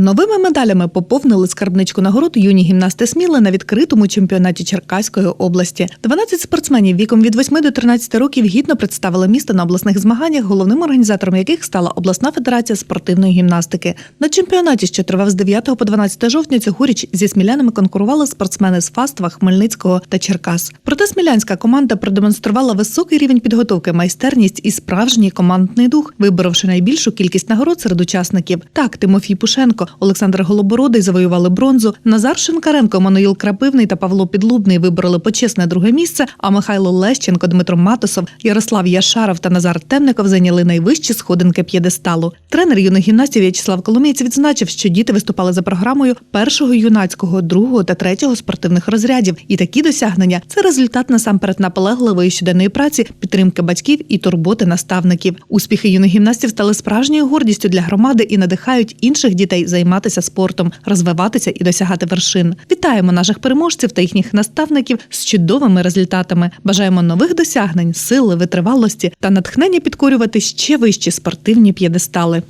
Новими медалями поповнили скарбничку нагород юні гімнасти Сміли на відкритому чемпіонаті Черкаської області. 12 спортсменів віком від 8 до 13 років гідно представили місто на обласних змаганнях, головним організатором яких стала обласна федерація спортивної гімнастики. На чемпіонаті, що тривав з 9 по 12 жовтня, цьогоріч зі смілянами конкурували спортсмени з Фаства, Хмельницького та Черкас. Проте смілянська команда продемонструвала високий рівень підготовки, майстерність і справжній командний дух, виборовши найбільшу кількість нагород серед учасників. Так, Тимофій Пушенко, Олександр Голобородий завоювали бронзу. Назар Шинкаренко, Мануїл Крапивний та Павло Підлубний вибороли почесне друге місце. А Михайло Лещенко, Дмитро Матосов, Ярослав Яшаров та Назар Темников зайняли найвищі сходинки п'єдесталу. Тренер юних гімнастів В'ячеслав Коломієць відзначив, що діти виступали за програмою першого юнацького, другого та третього спортивних розрядів. І такі досягнення це результат насамперед наполегливої щоденної праці, підтримки батьків і турботи наставників. Успіхи юних гімнастів стали справжньою гордістю для громади і надихають інших дітей займатися спортом, розвиватися і досягати вершин. Вітаємо наших переможців та їхніх наставників з чудовими результатами. Бажаємо нових досягнень, сили, витривалості та натхнення підкорювати ще вищі спортивні п'єдестали.